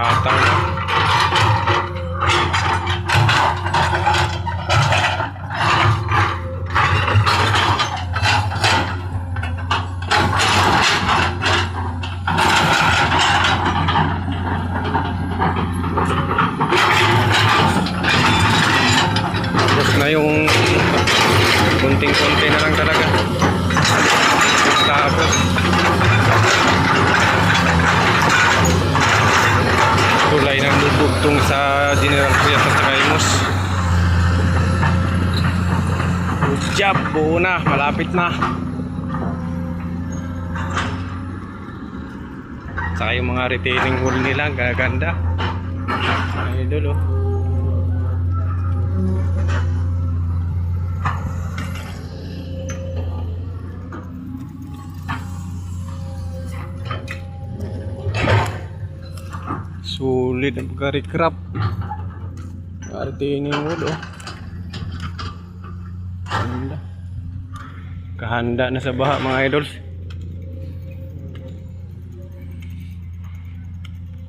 Atang. Tapos na yung kunting-kunti na lang talaga. Dugtong sa General Trias at Imus. Good job, buo na, malapit na. Saka yung mga retaining wall nila, gaganda. Idol oh. Sulit ang pagka-recrap. Retaining wall oh. Ganda. Kahanda na sa baha mga idols.